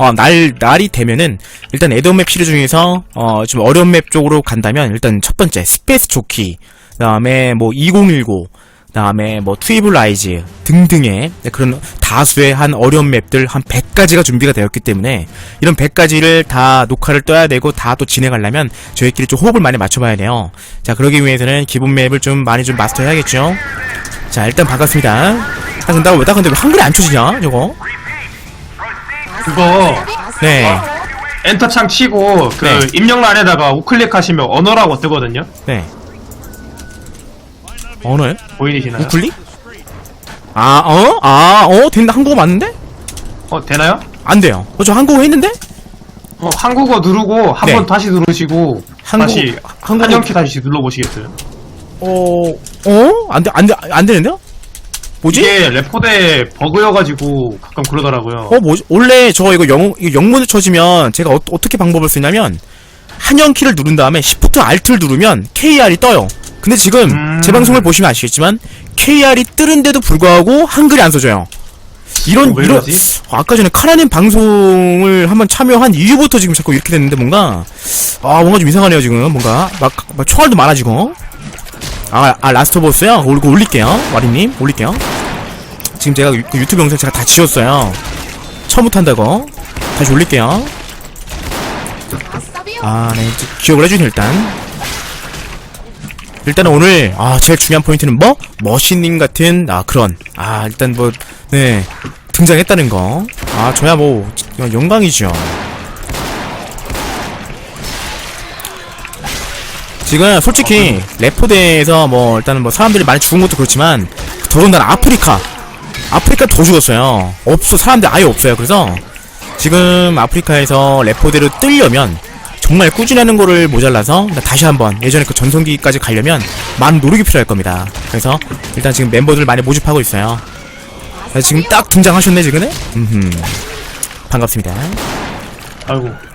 어, 날, 날이 되면은, 일단 에드온 맵 시리즈 중에서, 어, 좀 어려운 맵 쪽으로 간다면, 일단 첫 번째, 스페이스 조키, 그 다음에 뭐, 2019, 그 다음에 뭐, 트위블 라이즈 등등의 그런 다수의 한 어려운 맵들 한 100가지가 준비가 되었기 때문에, 이런 100가지를 다 녹화를 떠야 되고, 다 또 진행하려면, 저희끼리 좀 호흡을 많이 맞춰봐야 돼요. 자, 그러기 위해서는 기본 맵을 좀 많이 좀 마스터 해야겠죠? 자, 일단 반갑습니다. 아, 근데 나, 왜- 나 근데 왜 한글이 안 쳐지냐, 저거? 그거 네, 엔터창 치고 그 네. 입력란에다가 우클릭 하시면 언어라고 뜨거든요. 네. 언어요? 보이시나요? 우클릭? 아, 어? 아, 어? 된다. 한국어 맞는데? 어 되나요? 안 돼요. 어, 저 한국어 했는데? 어, 한국어 누르고 한 네. 번 다시 누르시고 한국- 다시 한국어- 한영키 다시 눌러보시겠어요? 어, 어? 안 돼, 안 돼, 안 되는데요? 뭐지? 이게 레포대 버그여가지고 가끔 그러더라고요. 어, 뭐지? 원래 저 이거 영, 이거 영문을 쳐지면 제가 어, 떻게 방법을 쓰냐면, 한영키를 누른 다음에 Shift Alt를 누르면 KR이 떠요. 근데 지금 음. 제 방송을 보시면 아시겠지만, KR이 뜨는데도 불구하고 한글이 안 써져요. 이런, 어, 왜 이런, 그러지? 어, 아까 전에 카나님 방송을 한번 참여한 이후부터 지금 자꾸 이렇게 됐는데 뭔가, 아, 뭔가 좀 이상하네요, 지금. 뭔가. 막, 막 총알도 많아지고. 아, 아, 라스트 보스요? 올고 올릴게요. 와리님, 올릴게요. 지금 제가 유, 그 유튜브 영상 제가 다 지웠어요. 처음부터 한다고. 다시 올릴게요. 아, 네. 이제 기억을 해주세요, 일단. 일단은 오늘, 아, 제일 중요한 포인트는 뭐? 머신님 같은, 아, 그런. 아, 일단 뭐, 네. 등장했다는 거. 아, 저야 뭐, 영광이죠. 지금 솔직히 레포대에서 뭐 일단은 뭐 사람들이 많이 죽은 것도 그렇지만 더군다나 아프리카. 아프리카 더 죽었어요. 없어 사람들 아예 없어요. 그래서 지금 아프리카에서 레포대로 뜨려면 정말 꾸준하는 거를 모자라서 다시 한번 예전에 그 전성기까지 가려면 많은 노력이 필요할 겁니다. 그래서 일단 지금 멤버들 많이 모집하고 있어요. 자, 지금 딱 등장하셨네 지금 음흠. 반갑습니다. 아이고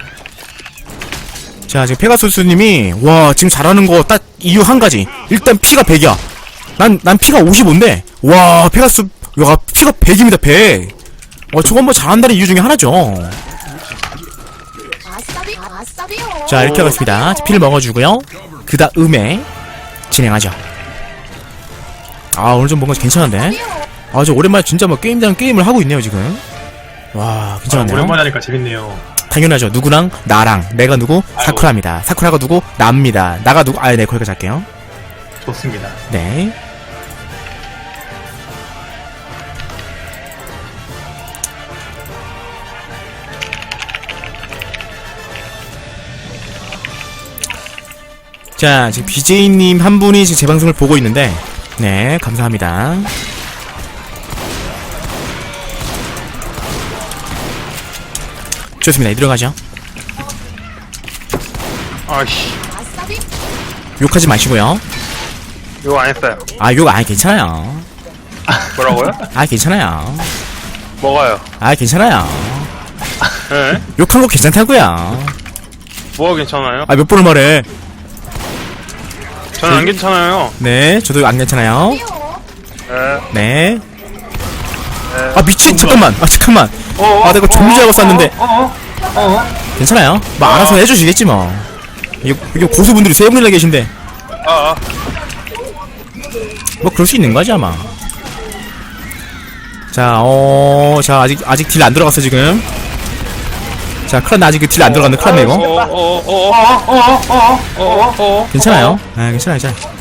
자 지금 페가소스님이 와 지금 잘하는 거 딱 이유 한 가지. 일단 피가 100이야. 난 난 피가 55인데 와 페가스 야 피가 100입니다 100와 저건 뭐 잘한다는 이유 중에 하나죠. 자 이렇게 하겠습니다. 자, 피를 먹어주고요. 그 다음에 진행하죠. 아 오늘 좀 뭔가 괜찮은데? 아저 오랜만에 진짜 뭐 게임장 게임을 하고 있네요 지금. 와 아, 괜찮네요. 오랜만에 하니까 재밌네요. 당연하죠. 누구랑? 나랑. 내가 누구? 사쿠라입니다. 사쿠라가 누구? 나입니다. 나가 누구? 아 네 거기까지 할게요. 좋습니다. 네. 자, 지금 BJ님 한 분이 지금 제 방송을 보고 있는데, 네, 감사합니다. 좋습니다. 들어가죠. 아싸비 욕하지 마시고요. 이거 안 했어요 아, 욕, 아, 괜찮아요. 뭐라고요? 아, 괜찮아요. 뭐가요? 아, 괜찮아요. 예? 욕한 거 괜찮다고요. 뭐가 괜찮아요? 아, 몇 번을 말해. 저는 안 괜찮아요 네, 저도 안 괜찮아요. 요예 네. 아, 미친! 잠깐만! 아, 잠깐만! 어, 아, 내가 좀비 잡고 쐈는데. 어, 어, 어. 괜찮아요. 뭐, 알아서 해주시겠지, 뭐. 이게, 이게 고수분들이 세 분이나 계신데. 아, 아. 뭐, 그럴 수 있는 거지, 아마. 자, 어, 자, 아직, 아직 딜 안 들어갔어, 지금. 자, 큰일 났네, 아직 그딜안 들어갔네, 큰일 났네, 어, 이거. 어, 어, 어, 어, 어, 어, 어, 어, 어. 괜찮아요. 아, 괜찮아요, 괜찮아요.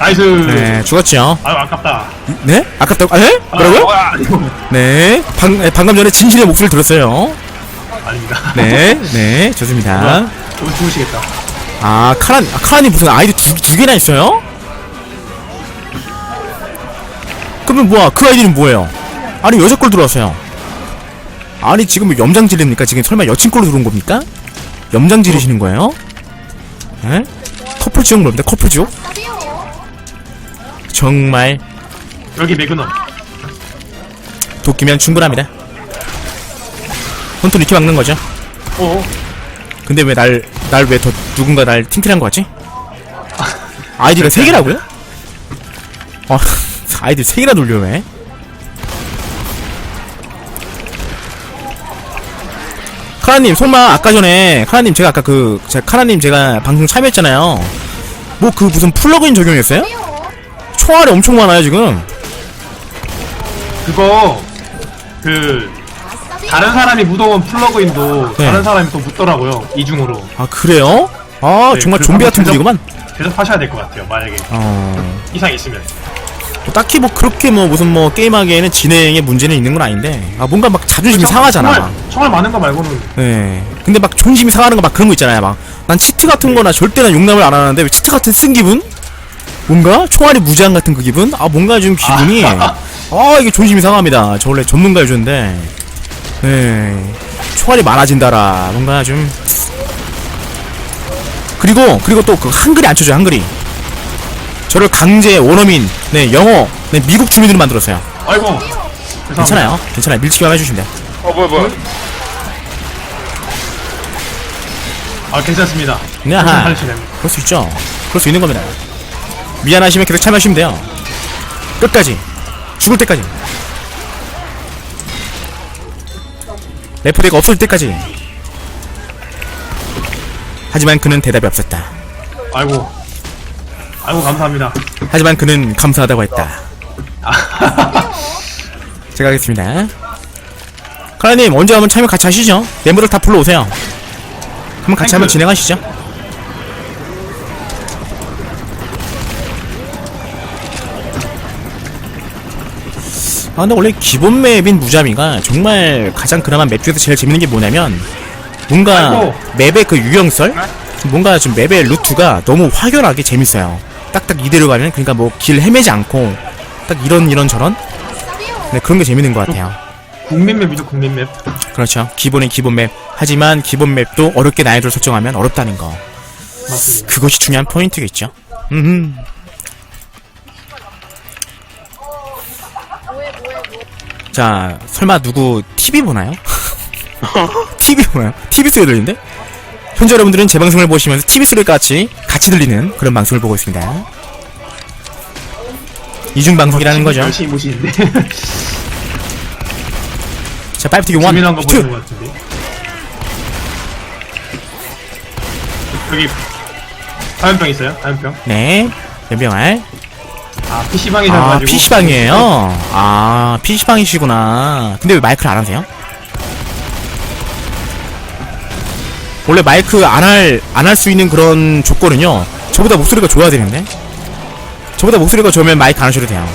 나이스. 네, 죽었죠. 아유 아깝다. 네? 아깝다고, 아, 네? 뭐라고요? 아, 이거 네. 방, 네, 방금 전에 진실의 목소리를 들었어요. 아닙니다. 네, 네, 좋습니다. 너무 죽으시겠다. 아, 카란, 아, 카란이 무슨 아이디 두, 두 개나 있어요? 그러면 뭐야, 그 아이디는 뭐예요? 아니, 여자 걸 들어왔어요. 아니, 지금 뭐 염장 지릅니까? 지금 설마 여친 걸로 들어온 겁니까? 염장 지르시는 거예요? 에? 커플 지옥 뭡니까? 커플 지옥? 정말 여기 매그넘. 도끼면 충분합니다. 혼돈 이렇게 막는 거죠? 어. 근데 왜 날, 날 왜 더 누군가 날 팅킬한 거 같지? 아이디가 세 개라고요? 아, 아이디 세 개나 돌려 왜? 카라님, 설마 아까 전에 카라님 제가 아까 그 제가 카라님 제가 방송 참여했잖아요. 뭐 그 무슨 플러그인 적용했어요? 총알이 엄청 많아요 지금. 그거 그. 다른 사람이 묻어온 플러그인도 네. 다른 사람이 또 묻더라고요 이중으로 아 그래요? 아 네, 정말 그 좀비 같은 분이구만. 대접하셔야 될 것 같아요 만약에 어. 이상 있으면 뭐 딱히 뭐 그렇게 뭐 무슨 뭐 게임하기에는 진행에 문제는 있는 건 아닌데 아 뭔가 막 자존심이 상하잖아. 정말, 정말 많은 거 말고는 네. 근데 막 존심이 상하는 거 막 그런 거 있잖아요. 막 난 치트 같은 거나 절대 난 용납을 안 하는데 왜 치트 같은 쓴 기분? 뭔가? 총알이 무제한 같은 그 기분? 아 뭔가 좀 기분이. 아 이게 존심이 상합니다. 저 원래 전문가 유저인데. 네. 총알이 많아진다라. 뭔가 좀. 그리고 그리고 또 그 한글이 안 쳐져요 한글이. 저를 강제 원어민 네 영어 네 미국 주민으로 만들었어요. 아이고. 죄송합니다 괜찮아요. 괜찮아요. 밀치기만 해주시면 돼요. 어 뭐야 뭐야. 아 괜찮습니다. 네, 아하. 그럴 수 있죠. 그럴 수 있는 겁니다. 미안하시면 계속 참여하시면 돼요. 끝까지. 죽을 때까지. 레프리가 없어질 때까지. 하지만 그는 대답이 없었다. 아이고 아이고 감사합니다 하지만 그는 감사하다고 했다. 제가 하겠습니다. 카라님, 언제 한번 참여 같이 하시죠? 멤버들 다 불러오세요. 한번 같이 한번 땡큐. 진행하시죠. 아, 근데 원래 기본 맵인 무자미가 정말 가장 그나마 맵 중에서 제일 재밌는 게 뭐냐면, 뭔가. 맵의 그 유형설? 뭔가 좀 맵의 루트가 너무 확연하게 재밌어요. 딱딱 이대로 가면, 그러니까 뭐 길 헤매지 않고, 딱 이런 이런 저런? 네, 그런 게 재밌는 것 같아요. 국민맵이죠 국민맵 그렇죠. 기본은 기본 맵. 하지만 기본 맵도 어렵게 난이도를 설정하면 어렵다는 거. 맞습니다 그것이 중요한 포인트겠죠. 음. 자, 설마 누구 TV 보나요? TV 보나요? TV 소리 들리는데? 현재 여러분들은 제 방송을 보시면서 TV 소리가 같이 같이 들리는 그런 방송을 보고 있습니다. 이중 방송이라는 거죠. 열심히 보시는데 자, 파이브 튀기 원, 재미난 거 투. 보시는 것 같은데 여기 화염병 있어요? 화염병? 네, 연병알. 아 PC방에 아, 잡아가지고 PC방이에요? 아, PC방이시구나. 근데 왜 마이크를 안 하세요? 원래 마이크 안 할, 안 할 수 있는 그런 조건은요, 저보다 목소리가 좋아야 되는데? 저보다 목소리가 좋으면 마이크 안 하셔도 돼요.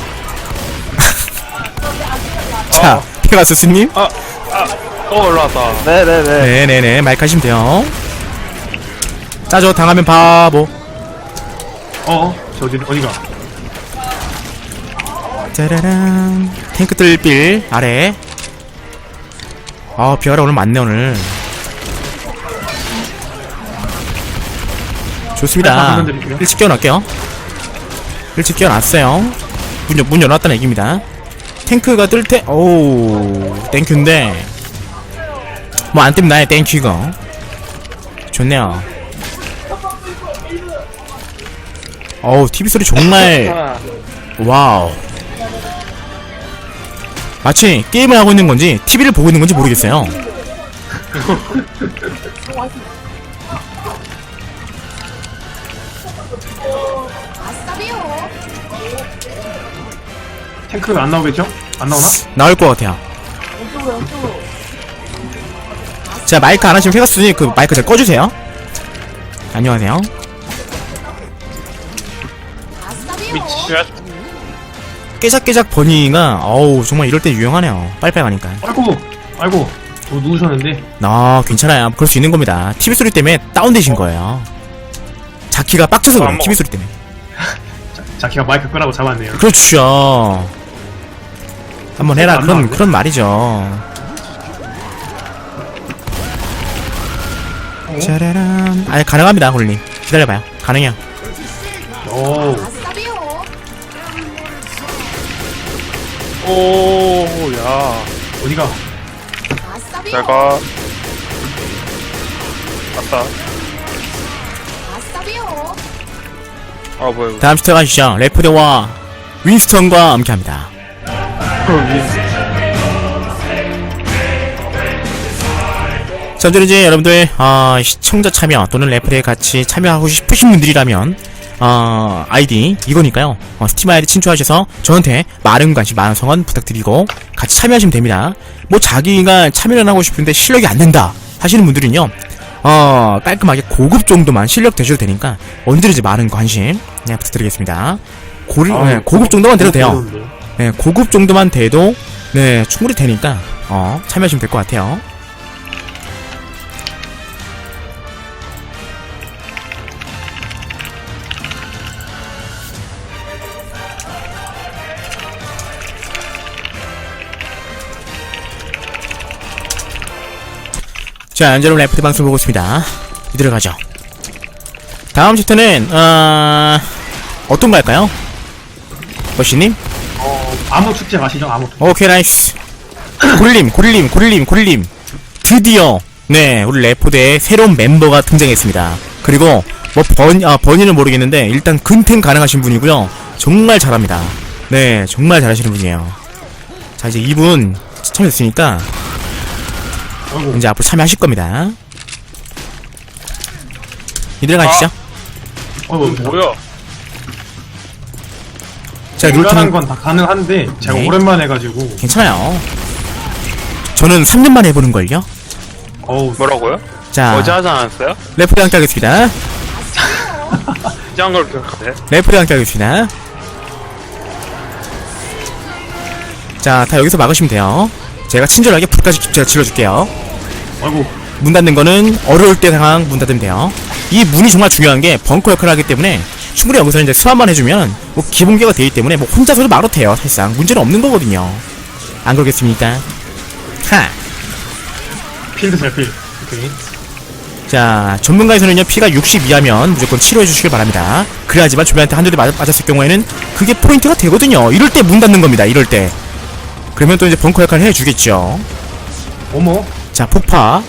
자, 페가스스님? 어 올라왔다 네네네, 마이크 하시면 돼요. 짜죠, 당하면 바보. 어? 저 어디 어디가? 짜라란. 탱크들 빌 아래. 아 비아라 오늘 많네 오늘. 네, 좋습니다. 일찍 깨어날게요. 일찍 깨어났어요. 문, 열- 문 열어놨다는 얘기입니다. 탱크가 뜰때 오우 땡큐인데. 뭐 안 뜨면 나의 땡큐 이거. 좋네요. 어우 TV 소리 정말 와우. 마치 게임을 하고 있는 건지 TV를 보고 있는 건지 모르겠어요. 탱크가 안 나오겠죠? 안 나오나? 나올 것 같아요. 자 마이크 안 하시면 페가스님 그 마이크 잘 꺼주세요. 안녕하세요. 미치야 깨작깨작 버니가 어우 정말 이럴 때 유용하네요. 빨리빨리 가니까. 아이고 아이고 저 누우셨는데 아 괜찮아요. 그럴 수 있는 겁니다. TV 소리 때문에 다운되신 거예요. 자키가 빡쳐서 그래요. 안 먹어. TV 소리 때문에. 자키가 마이크 끄라고 잡았네요 그렇죠. 한번 해라. 안 그런? 그런 말이죠. 어? 짜라란. 아니 가능합니다, 홀리. 기다려봐요. 가능해요. 오 오 야 어디가? 싸비요. 잘가 맞다 싸비요. 아 뭐야 이거 다음 스텝 가시죠. 레프대와 윈스턴과 함께합니다. 자 자, 오늘 이제 여러분들, 어, 시청자 참여 또는 레플에 같이 참여하고 싶으신 분들이라면, 어, 아이디 이거니까요. 어, 스팀 아이디 친추하셔서 저한테 많은 관심, 많은 성원 부탁드리고 같이 참여하시면 됩니다. 뭐 자기가 참여를 하고 싶은데 실력이 안 된다 하시는 분들은요. 어, 깔끔하게 고급 정도만 실력 되셔도 되니까 언제든지 많은 관심 네, 부탁드리겠습니다. 고, 네, 고급 정도만 돼도 돼요. 네, 고급 정도만 돼도 네, 충분히 되니까 어, 참여하시면 될 것 같아요. 자, 여러분 레프트 방송 보고 있습니다. 이대로 가죠. 다음 챕터는 어... 어떤 거 할까요? 버시님? 어, 암호 축제 가시죠, 암호 축제. 오케이 나이스 고릴님 고릴님 고릴님 고릴님 드디어 네 우리 레포대에 새로운 멤버가 등장했습니다 그리고 뭐 번, 아, 번이는 모르겠는데 일단 근템 가능하신 분이고요 정말 잘합니다 네 정말 잘하시는 분이에요 자 이제 이분 참여했으니까 아 이고, 이제 앞으로 참여하실 겁니다 이들 가시죠 아이고, 뭐야? 자 불가능한 룰트는 건 다 가능한데, 제가 네. 오랜만에 해가지고, 괜찮아요 저는 3년 만에 해보는 걸요 어우, 뭐라고요? 자 어제 하지 않았어요? 레포대 함께 하겠습니다 이제 한걸 기억하네. 레프리 함께 하겠습니다. 자, 다 여기서 막으시면 돼요. 제가 친절하게 불까지 제가 질러줄게요. 아이고, 문 닫는 거는 어려울 때 상황 문 닫으면 돼요. 이 문이 정말 중요한 게 벙커 역할을 하기 때문에 충분히 여기서 이제 스완만 해주면 뭐 기본기가 되기 때문에 뭐 혼자서도 돼요. 사실상 문제는 없는 거거든요. 안 그러겠습니까? 하. 필드 잘 필. 오케이. 자, 전문가에서는요, 피가 60 이하면 무조건 치료해 주시길 바랍니다. 그래야지만 주변한테 한 대를 맞, 맞았을 경우에는 그게 포인트가 되거든요. 이럴 때 문 닫는 겁니다, 이럴 때. 그러면 또 이제 벙커 역할을 해주겠죠. 어머, 자, 폭파.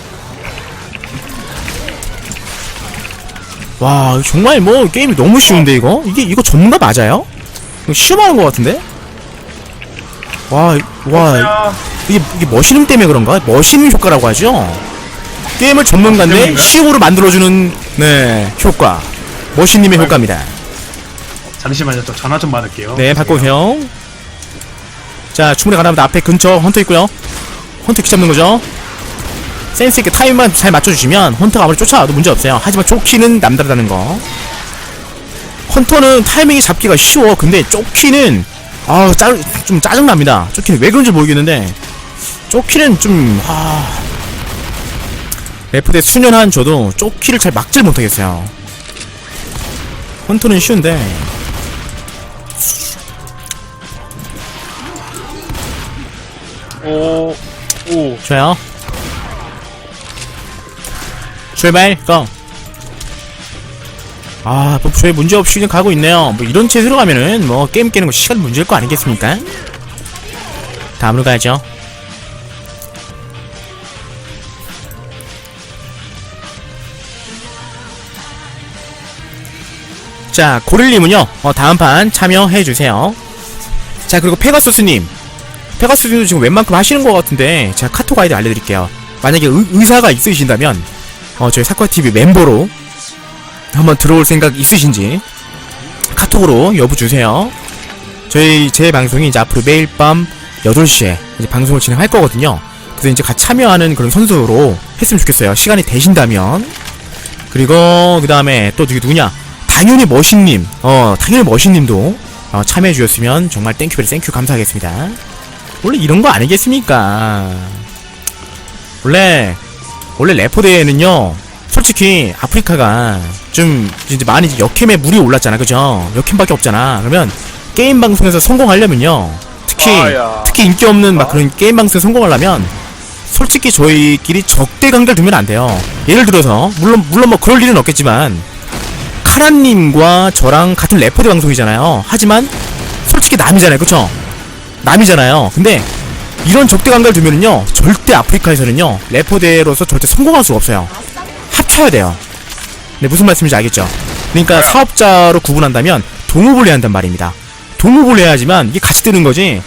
와, 정말 뭐, 게임이 너무 쉬운데, 이거? 이게, 이거 전문가 맞아요? 이거 시험하는 것 같은데? 와, 와, 야, 이게, 이게 머신음 때문에 그런가? 머신음 효과라고 하죠? 게임을 전문가인데 때문인가요? 쉬움으로 만들어주는, 네, 효과. 머신님의 효과입니다. 잠시만요, 저 전화 좀 받을게요. 네, 바꿔오세요. 자, 충분히 가능합니다. 앞에 근처 헌터 있고요 헌터 키 잡는 거죠. 센스있게 타이밍만 잘 맞춰주시면 헌터가 아무리 쫓아와도 문제 없어요. 하지만 쫓기는 남다르다는 거. 헌터는 타이밍이 잡기가 쉬워. 근데 쫓기는, 아우, 짜, 좀 짜증납니다. 쫓기는 왜 그런지 모르겠는데, 쫓기는 좀, 아. 레프대 수년한 저도 쫓기를 잘 막질 못하겠어요. 헌터는 쉬운데, 오, 오. 좋아요. 출발, 고! 아, 뭐, 저희 문제없이 그냥 가고 있네요. 뭐, 이런 채 들어가면은, 뭐, 게임 깨는 거 시간 문제일 거 아니겠습니까? 다음으로 가야죠. 자, 고릴님은요, 어, 다음 판 참여해주세요. 자, 그리고 페가소스님. 페가스님도 지금 웬만큼 하시는 것 같은데 제가 카톡 아이디 알려드릴게요. 만약에 의, 사가 있으신다면 어, 저희 사쿠아TV 멤버로 한번 들어올 생각 있으신지 카톡으로 여부 주세요. 저희 제 방송이 이제 앞으로 매일 밤 8시에 이제 방송을 진행할 거거든요. 그래서 이제 같이 참여하는 그런 선수로 했으면 좋겠어요. 시간이 되신다면. 그리고 그 다음에 또 누구 누구냐? 당연히 머신님, 어 당연히 머신님도 어, 참여해 주셨으면 정말 땡큐베리 땡큐 감사하겠습니다. 원래 이런 거 아니겠습니까? 원래 원래 래퍼 대회는요. 솔직히 아프리카가 좀 이제 많이 역캠에 물이 올랐잖아, 그죠? 역캠밖에 없잖아. 그러면 게임 방송에서 성공하려면요. 특히 아야. 특히 인기 없는 막 그런 게임 방송에 성공하려면 솔직히 저희끼리 적대 관계를 두면 안 돼요. 예를 들어서 물론 물론 뭐 그럴 일은 없겠지만 카라님과 저랑 같은 래퍼대 방송이잖아요. 하지만 솔직히 남이잖아요, 그쵸? 남이잖아요. 근데 이런 적대 관계를 두면은요, 절대 아프리카에서는요, 래퍼대로서 절대 성공할 수가 없어요. 합쳐야 돼요. 네, 무슨 말씀인지 알겠죠? 그러니까 사업자로 구분한다면 동업을 해야 한단 말입니다. 동업을 해야지만 이게 같이 뜨는 거지.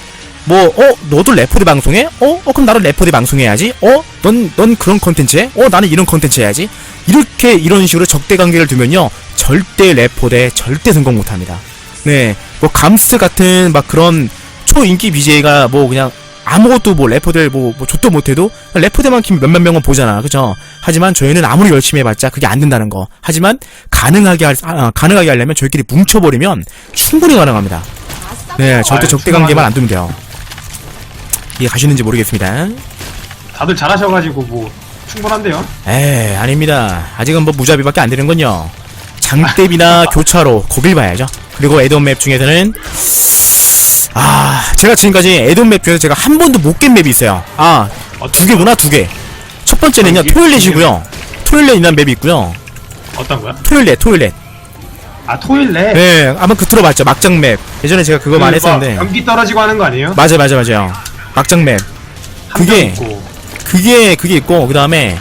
뭐, 어, 너도 레포드 방송해? 어, 어, 그럼 나도 레포드 방송해야지? 어, 넌, 넌 그런 컨텐츠 해? 어, 나는 이런 컨텐츠 해야지? 이렇게, 이런 식으로 적대 관계를 두면요, 절대 레포드에 절대 성공 못 합니다. 네, 뭐, 감스 같은 막 그런 초인기 BJ가 뭐 그냥 아무것도 뭐 래퍼들 뭐, 뭐 좆도 못해도 래퍼들만 키면 몇몇 명은 보잖아. 그죠? 하지만 저희는 아무리 열심히 해봤자 그게 안 된다는 거. 하지만 가능하게 할, 아, 가능하게 하려면 저희끼리 뭉쳐버리면 충분히 가능합니다. 네 절대 적대 관계만 안 두면 돼요 이해 가시는지 모르겠습니다. 다들 잘하셔가지고 뭐 충분한데요. 에이 아닙니다. 아직은 뭐 무자비밖에 안 되는군요. 장대비나 교차로 거길 봐야죠. 그리고 에드온 맵 중에서는 아 제가 지금까지 에드온 맵 중에서 제가 한 번도 못 깬 맵이 있어요. 아 두 개구나 두개첫 번째는요 이게 토일렛이고요. 토일렛이라는 맵이 있고요. 어떤 거야? 토일렛 토일렛 아 토일렛. 네 아마 그 들어봤죠. 막장 맵. 예전에 제가 그거 많이 했었는데. 연기 떨어지고 하는 거 아니에요? 맞아요 맞아요 맞아요. 막장 맵. 그게- 있고. 그게 그게 있고 그 다음에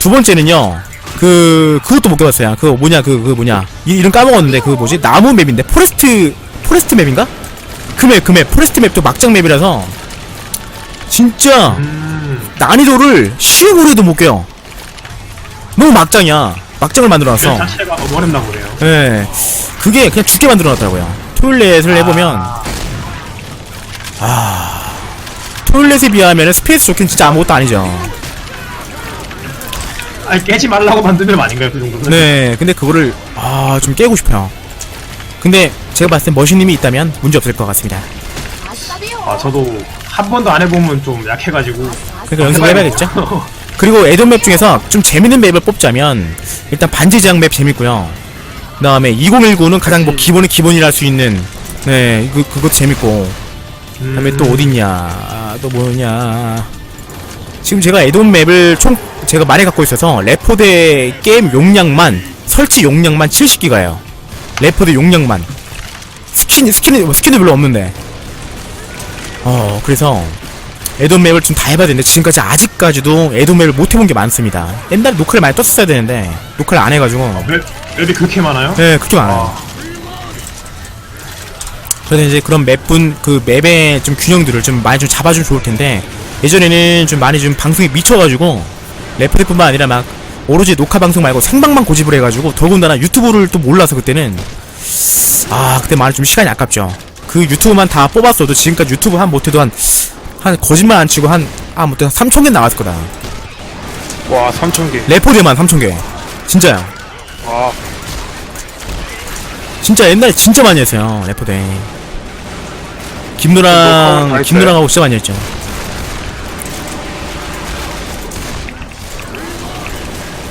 두 번째는요 그 그것도 못 깨봤어요. 그 뭐냐 그 그 뭐냐. 이, 이름 까먹었는데 그 뭐지? 나무 맵인데? 포레스트 포레스트 맵인가 그맵그맵. 포레스트 맵도 막장 맵이라서. 진짜 음, 난이도를 쉬운 으로도 못 깨요. 너무 막장이야. 막장을 만들어놨어. 그 자체가 어렵나 보네요. 예. 그게 그냥 죽게 만들어놨더라고요. 토일렛을 해보면. 아. 토일렛에 비하면 스페이스 좋긴 진짜 아무것도 아니죠. 아니 깨지 말라고 만든 맵 아닌가요? 그 정도면? 네, 근데 그거를 아 좀 깨고 싶어요. 근데 제가 봤을 땐 머신님이 있다면 문제 없을 것 같습니다. 아 저도 한 번도 안 해보면 좀 약해가지고. 그러니까 연습을 해봐야겠죠. 그리고 에돈 맵 중에서 좀 재밌는 맵을 뽑자면 일단 반지장 맵 재밌고요. 그 다음에 2019는 가장 뭐 기본이 기본이라 할 수 있는 네, 그 그것도 재밌고. 그 다음에 음. 또 어딨냐? 아, 또 뭐냐? 지금 제가 에돈 맵을 총 제가 많이 갖고 있어서 레포드 게임 용량만 설치 용량만 70기가예요. 레포드 용량만 스킨 스킨이 스킨도 별로 없는데. 어 그래서 에돈 맵을 좀 다 해봐야 되는데 지금까지 아직까지도 에돈 맵을 못 해본 게 많습니다. 옛날에 녹화를 많이 떴었어야 되는데 녹화를 안 해가지고 맵, 맵이 그렇게 많아요? 네 그렇게 많아요. 아, 그래서 이제 그런 맵분 그 맵의 좀 균형들을 좀 많이 좀 잡아주면 좋을 텐데 예전에는 좀 많이 좀 방송에 미쳐가지고 레프리뿐만 아니라 막 오로지 녹화 방송 말고 생방만 고집을 해가지고 더군다나 유튜브를 또 몰라서 그때는 아 그때 많이 좀 시간이 아깝죠. 그 유튜브만 다 뽑았어도 지금까지 유튜브 한 못해도 한 한 거짓말 안 치고 한아 못해 3천 개 나왔을 거다. 와 3,000개 레포드만 3천 개. 진짜요. 와 진짜 옛날에 진짜 많이 했어요 레포드 녹화는 다 김누랑 했어요? 김누랑하고 진짜 많이 했죠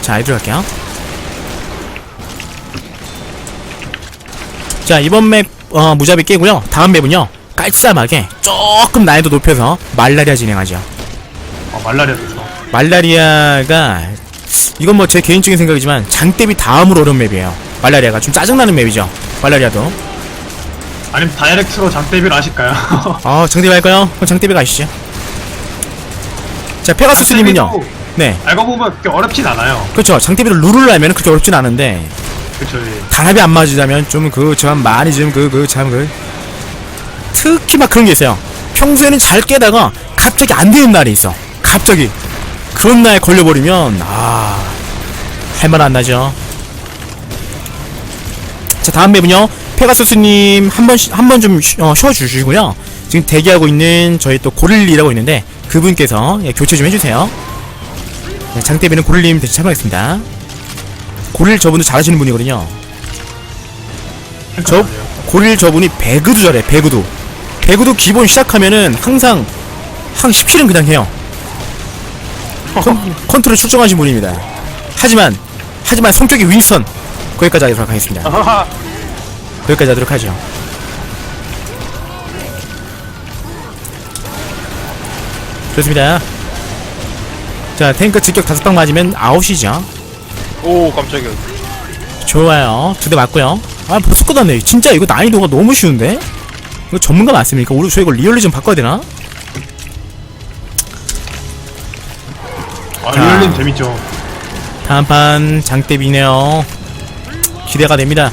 자 이대로 갈게요 자 이번 맵 어, 무자비 깨고요. 다음 맵은요 깔쌈하게 조금 난이도 높여서 말라리아 진행하죠. 아 말라리아 좋죠. 말라리아가 이건 뭐 제 개인적인 생각이지만 장대비 다음으로 어려운 맵이에요. 말라리아가 좀 짜증나는 맵이죠. 말라리아도. 아니면 다이렉트로 장대비를 하실까요? 아 장대비 할까요? 그럼 장대비 가시죠? 자 페가수스님은요. 장대비도 네. 알고 보면 그렇게 어렵진 않아요. 그렇죠. 장대비를 룰을 알면 그렇게 어렵진 않은데 그쵸. 예. 단합이 안 맞으자면 좀 그 참 많이 좀 그 그 참 그 특히 막 그런 게 있어요. 평소에는 잘 깨다가 갑자기 안 되는 날이 있어. 갑자기. 그런 날 걸려버리면 아 할말 안 나죠. 자 다음 맵은요. 페가수스님 한번 한 번 좀 쉬어주시고요. 지금 대기하고 있는 저희 또 고릴리라고 있는데 그분께서 예, 교체 좀 해주세요. 네, 장대비는 고릴님 대신 참여하겠습니다 고릴 저분도 잘하시는 분이거든요 저 고릴 저분이 배그도 잘해 배그도 배그도 기본 시작하면은 항상 한 10킬은 그냥 해요 컨, 컨트롤 출정하신 분입니다 하지만 하지만 성격이 윈스턴 거기까지 하도록 하겠습니다 여기까지 하도록 하죠. 좋습니다. 자, 탱크 직격 다섯 방 맞으면 아웃이죠. 오 깜짝이야 좋아요. 두 대 맞고요. 아, 벌써 끝났네. 진짜 이거 난이도가 너무 쉬운데? 이거 전문가 맞습니까? 우리 저 이거 리얼리즘 바꿔야 되나? 아 자. 리얼님 재밌죠. 다음 판 장대비네요. 기대가 됩니다.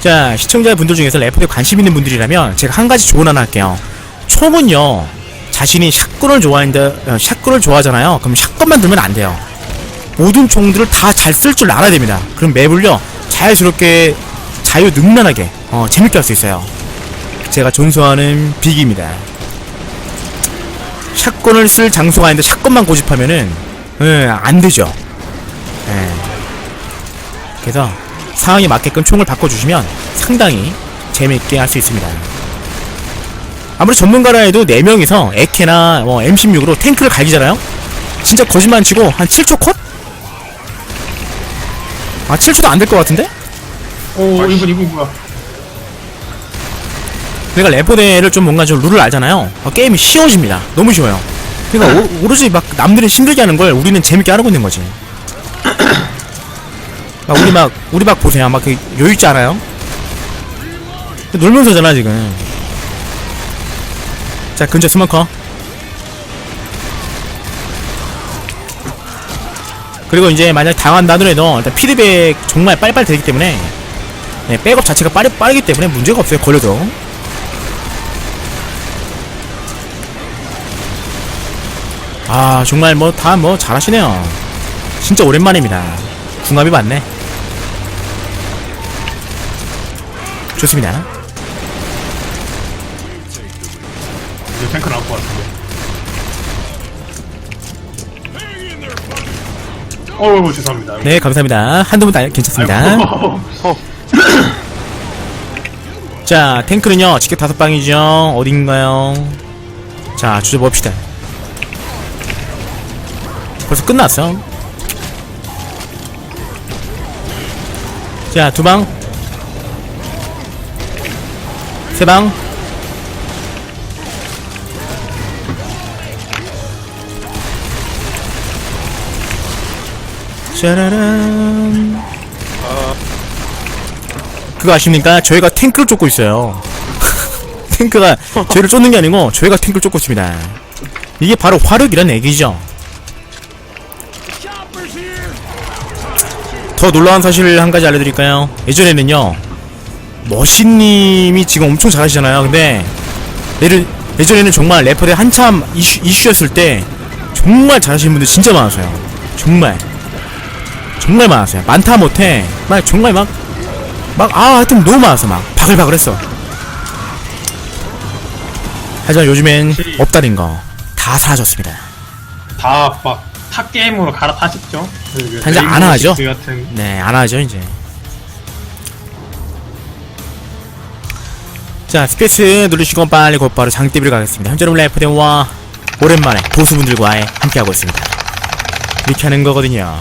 자, 시청자분들 중에서 레포드에 관심 있는 분들이라면 제가 한 가지 조언 하나 할게요. 총은요, 자신이 샷건을 좋아하는데, 어, 샷건을 좋아하잖아요. 그럼 샷건만 들면 안 돼요. 모든 총들을 다 잘 쓸 줄 알아야 됩니다. 그럼 맵을요, 자유스럽게, 자유능란하게, 어, 재밌게 할 수 있어요. 제가 존소하는 빅입니다. 샷건을 쓸 장소가 아닌데 샷건만 고집하면은, 예, 안 되죠. 예. 그래서, 상황에 맞게끔 총을 바꿔주시면 상당히 재밌게 할 수 있습니다. 아무리 전문가라 해도 4명이서 에케나 뭐 M16으로 탱크를 갈기잖아요? 진짜 거짓말 안 치고 한 7초 컷? 아 7초도 안 될 것 같은데? 오 이분 이분 뭐야 내가 레포대를 좀 뭔가 좀 룰을 알잖아요 어, 게임이 쉬워집니다 너무 쉬워요 그러니까 오, 오로지 막 남들은 힘들게 하는 걸 우리는 재밌게 하고 있는 거지 막 우리 막 우리 막 보세요 막그 여유있지 않아요? 놀면서잖아 지금 자 근처 스모커. 그리고 이제 만약 당한다 하더라도 일단 피드백 정말 빨리빨리 되기 때문에 네, 백업 자체가 빠르, 빠르기 때문에 문제가 없어요 걸려도. 아 정말 뭐 다뭐 잘하시네요. 진짜 오랜만입니다. 궁합이 맞네. 좋습니다 이제 탱크 나올 것 같은데. 어우 죄송합니다. 네 감사합니다. 한두 분다 괜찮습니다. 자 탱크는요 직접 다섯 방이죠. 어딘가요? 자 주저 봅시다. 벌써 끝났어. 자 두 방. 세 방 짜라란 그거 아십니까? 저희가 탱크를 쫓고 있어요. 탱크가 저희를 쫓는 게 아니고 저희가 탱크를 쫓고 있습니다. 이게 바로 화력이란 얘기죠. 더 놀라운 사실을 한 가지 알려드릴까요? 예전에는요, 머신님이 지금 엄청 잘하시잖아요. 근데 예를, 예전에는 정말 래퍼대 한참 이슈, 이슈였을 때 정말 잘하시는 분들 진짜 많았어요. 정말 정말 많았어요. 많다 못해 막 정말 막 막, 아, 하여튼 너무 많았어, 막. 바글바글 했어. 하지만 요즘엔 없다는 거. 다 사라졌습니다. 다막 탑게임으로 갈아타셨죠 그 단지 안 하죠? 같은 네, 안 하죠, 이제. 자, 스페이스 누르시고 빨리 곧바로 장대비를 가겠습니다. 현재 여러분 라이프대와 오랜만에 고수분들과 함께하고 있습니다. 이렇게 하는 거거든요.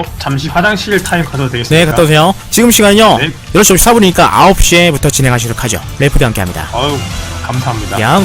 어? 잠시 화장실 타임 가도 되겠습니까? 네, 갔다 오세요. 지금 시간은요, 네. 8시 54분이니까 9시에부터 진행하시도록 하죠. 레이프대 함께 합니다. 아유 감사합니다 양.